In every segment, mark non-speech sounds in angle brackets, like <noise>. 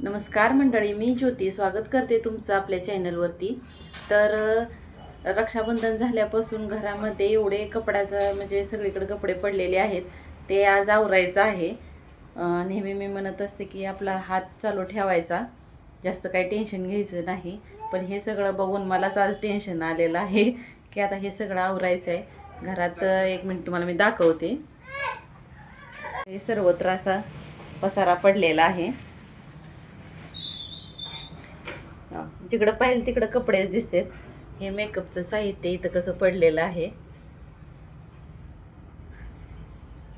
नमस्कार मंडळी मी ज्योती. स्वागत करते तुमचं आपल्या चॅनलवरती. तर रक्षाबंधन झाल्यापासून घरामध्ये एवढे कपड्याचं म्हणजे सगळीकडे कपडे पडलेले आहेत. ते आज आवरायचं आहे. नेहमी मी म्हणत असते की आपला हात चालू ठेवायचा. जास्त काही टेन्शन घ्यायचं नाही. पण हे सगळं बघून मलाच आज टेन्शन आलेलं आहे की आता हे सगळं आवरायचं आहे घरात एक मिनिट तुम्हाला मी दाखवते. हे सर्वत्र असा पसारा पडलेला आहे. जिकडं पाहिलं तिकडं कपडे दिसतात. हे मेकअपचं साहित्य इथं कसं पडलेलं आहे.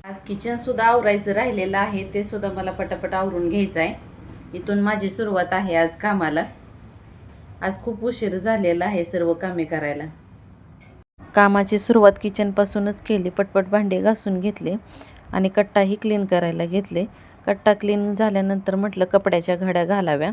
आज किचन सुद्धा आवरायचं राहिलेलं आहे. ते सुद्धा मला पटापट आवरून घ्यायचं आहे इथून माझी सुरुवात आहे आज कामाला. आज खूप उशीर झालेला आहे सर्व कामे करायला. कामाची सुरुवात किचनपासूनच केली. पटपट भांडे घासून घेतले आणि कट्टाही क्लीन करायला घेतले. कट्टा क्लीन झाल्यानंतर म्हटलं कपड्याच्या घड्या घालाव्या.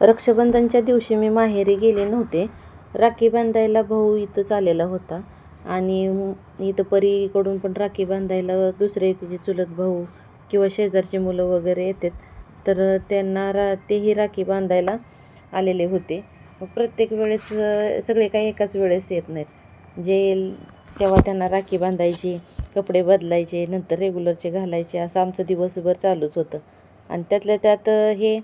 रक्षाबंधनच्या दिवशी मी माहेरी गेले नव्हते. राखी बांधायला भाऊ इथंच आलेला होता. आणि इथं परीकडून पण राखी बांधायला दुसरे तिचे चुलत भाऊ किंवा शेजारची मुलं वगैरे येतात तर त्यांना रा तेही राखी बांधायला आलेले होते. मग प्रत्येक वेळेस सगळे काही एकाच वेळेस येत नाहीत. जे तेव्हा त्यांना राखी बांधायची कपडे बदलायचे नंतर रेग्युलरचे घालायचे असं आमचं दिवसभर चालूच होतं. आणि त्यातल्या त्यात हे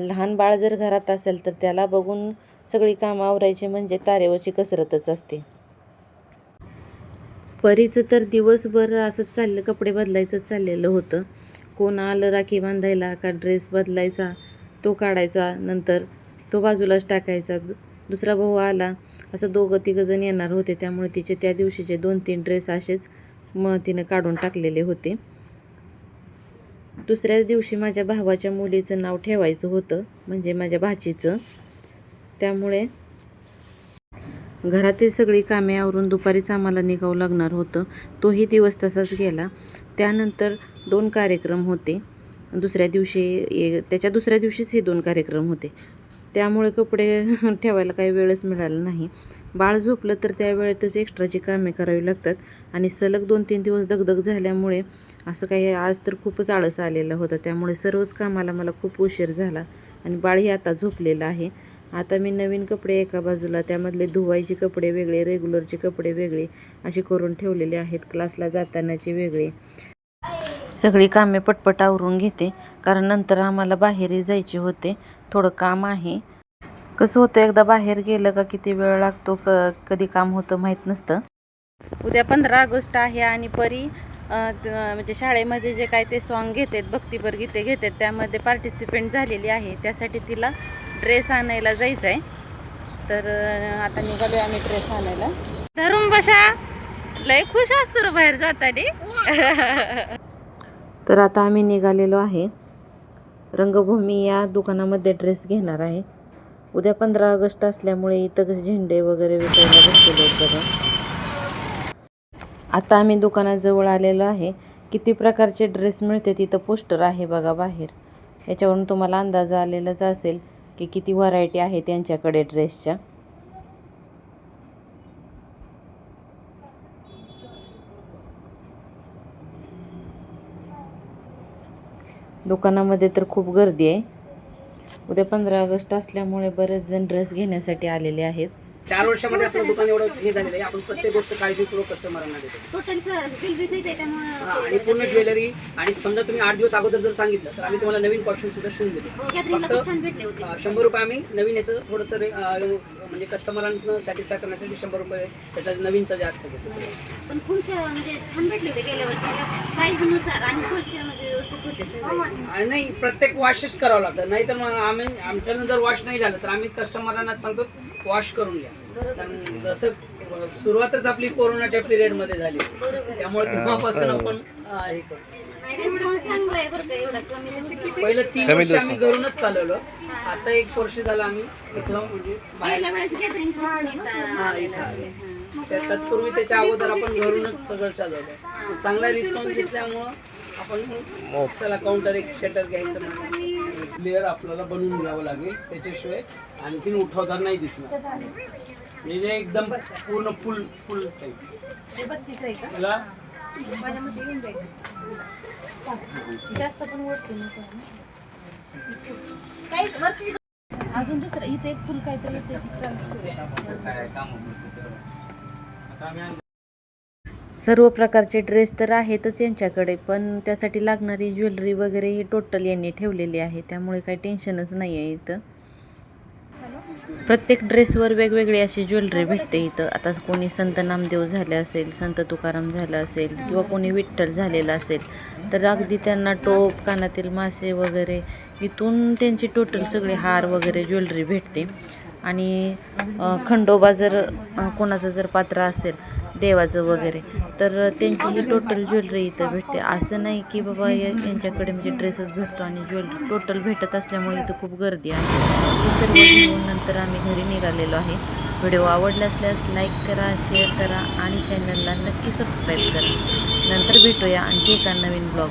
लहान बाळ जर घरात असेल तर त्याला बघून सगळी कामं आवरायची म्हणजे तारेवरची कसरतच असते. परीचं तर दिवसभर असंच चाललं कपडे बदलायचं चाललेलं होतं. कोण आलं राखी बांधायला का ड्रेस बदलायचा तो काढायचा नंतर. तो बाजूलाच टाकायचा. दुसरा भाऊ आला. असं दोघं तिघंजण येणार होते. त्यामुळे तिचे त्या दिवशीचे दोन तीन ड्रेस असेच मग तिनं काढून टाकलेले होते. दुसऱ्याच दिवशी माझ्या भावाच्या मुलीचं नाव ठेवायचं होतं. म्हणजे माझ्या भाचीचं. त्यामुळे घरातील सगळी कामे आवरून दुपारीच आम्हाला निघावं लागणार होतं. तोही दिवस तसाच गेला. त्यानंतर दोन कार्यक्रम होते. दुसऱ्या दिवशी ए- त्याच्या दुसऱ्या दिवशीच हे दोन कार्यक्रम होते. त्यामुळे कपडे <laughs> ठेवायला काही वेळच मिळाला नाही. बाळ झोपलं तर त्यावेळेतच एक्स्ट्राची कामे करावी लागतात आणि सलग दोन तीन दिवस दगदग झाल्यामुळे असं काही आज तर खूपच आळस आलेला होता. त्यामुळे सर्वच कामाला मला खूप उशीर झाला आणि बाळही आता झोपलेलं आहे. आता मी नवीन कपडे एका बाजूला त्यामधले धुवायचे कपडे वेगळे रेग्युलरचे कपडे वेगळे असे करून ठेवलेले आहेत. क्लासला जातानाचे वेगळे. सगळी कामे पटपट आवरून घेते. कारण नंतर आम्हाला बाहेरही जायचे होते. थोडं काम आहे. कसं होतं एकदा बाहेर गेलं का किती वेळ लागतो? क कधी काम होतं माहीत नसतं. उद्या पंधरा ऑगस्ट आहे आणि परी म्हणजे शाळेमध्ये जे काय ते सॉन्ग घेतात भक्तीपर गीते घेतात त्यामध्ये पार्टिसिपेंट झालेली आहे. त्यासाठी तिला ड्रेस आणायला जायचं आहे तर आता निघालो आम्ही ड्रेस आणायला. धरून बशा लय खुश असतो रे बाहेर जाताना. <laughs> तर आता आम्ही निघालेलो आहे. रंगभूमी या दुकानामध्ये ड्रेस घेणार आहे. उद्या पंधरा ऑगस्ट असल्यामुळे इथं कसे झेंडे वगैरे विकायला बसलेले आहेत बघा. आता आम्ही दुकानाजवळ आलेलो आहे. किती प्रकारचे ड्रेस मिळते तिथं पोस्टर आहे बघा बाहेर. याच्यावरून तुम्हाला अंदाज आलेलाच असेल की किती व्हरायटी आहे त्यांच्याकडे ड्रेसच्या दुकानामध्ये तर खूप गर्दी आहे. उद्या पंधरा ऑगस्ट असल्यामुळे बरेच जण ड्रेस घेण्यासाठी आलेले आहेत. चार वर्षामध्ये आपलं दुकान एवढं हे झालेलं आहे. आपण प्रत्येक गोष्ट काळजीपूर्वक कस्टमरांना देतो. टोटल आहे हा, आणि पूर्ण ज्वेलरी आणि समजा तुम्ही आठ दिवस अगोदर जर सांगितलं तर आम्ही तुम्हाला नवीन कॉस्ट्युम सुद्धा शिवून देतो. गॅदरिंगला खूप छान भेटले होते अं, शंभर रुपये आम्ही नवीन याचं थोडंसं रे- अं, म्हणजे कस्टमरांना सॅटिस्फाय करण्यासाठी शंभर रुपये त्याचा नवीनचा जास्त घेतो. पण खूप छान म्हणजे छान भेटले होते गेल्या वर्षी. साईजनुसार आणि स्वच्छ म्हणजे व्यवस्थित होते सगळे. आणि नाही प्रत्येक वॉशच करावं लागतं. नाही तर मग आम्ही आमच्यानं जर वॉश नाही झालं तर आम्ही कस्टमरांना सांगतो वॉश करून घ्या. कारण जसं सुरुवातच आपली कोरोनाच्या पिरियडमध्ये झाली. बरोबर. त्यामुळे तेव्हापासून आपण हे करतो रिस्पॉन्स चांगला आहे बरं का एवढा कमी दिवसात. पहिलं तीन वर्ष आम्ही घरूनच चालवलो. आता एक वर्ष झालं आम्ही म्हणजे बाहेर. हा, तत्पूर्वी त्याच्या अगोदर आपण घरूनच सगळं चालवलं. चांगला रिस्पॉन्स दिसल्यामुळं आपण चला काउंटर एक शटर घ्यायचं म्हणून क्लिअर आपल्याला बनवून घ्यावं लागेल त्याच्याशिवाय आणखीन उठावदार नाही दिसणार. म्हणजे एकदम पूर्ण फुल फुल टाईप तुला? जास्त पण वरती अजून दुसरं इथे एक फुल काहीतरी काम आता आम्ही. सर्व प्रकारचे ड्रेस तर आहेतच यांच्याकडे पण त्यासाठी लागणारी ज्वेलरी वगैरे ही टोटल यांनी ठेवलेली आहे त्यामुळे काही टेन्शनच नाही आहे इथं. प्रत्येक ड्रेसवर वेगवेगळी अशी ज्वेलरी भेटते इथं. आता कोणी संत नामदेव झाले असेल संत तुकाराम झालं असेल किंवा कोणी विठ्ठल झालेलं असेल तर अगदी त्यांना टोप कानातील मासे वगैरे इथून त्यांची टोटल सगळे हार वगैरे ज्वेलरी भेटते. आणि खंडोबा जर कोणाचं जर पात्र असेल देवाचं वगैरे. तर त्यांची ही टोटल ज्वेलरी इथं भेटते. असं नाही की बाबा या- यांच्याकडे म्हणजे ड्रेसच भेटतो आणि ज्वेलरी टोटल भेटत असल्यामुळे इथं खूप गर्दी आहे. सर्व घेऊन नंतर आम्ही घरी निघालेलो आहे. व्हिडिओ आवडला असल्यास लाईक करा शेअर करा आणि चॅनलला नक्की सबस्क्राईब करा. नंतर भेटूया आणखी एका नवीन ब्लॉग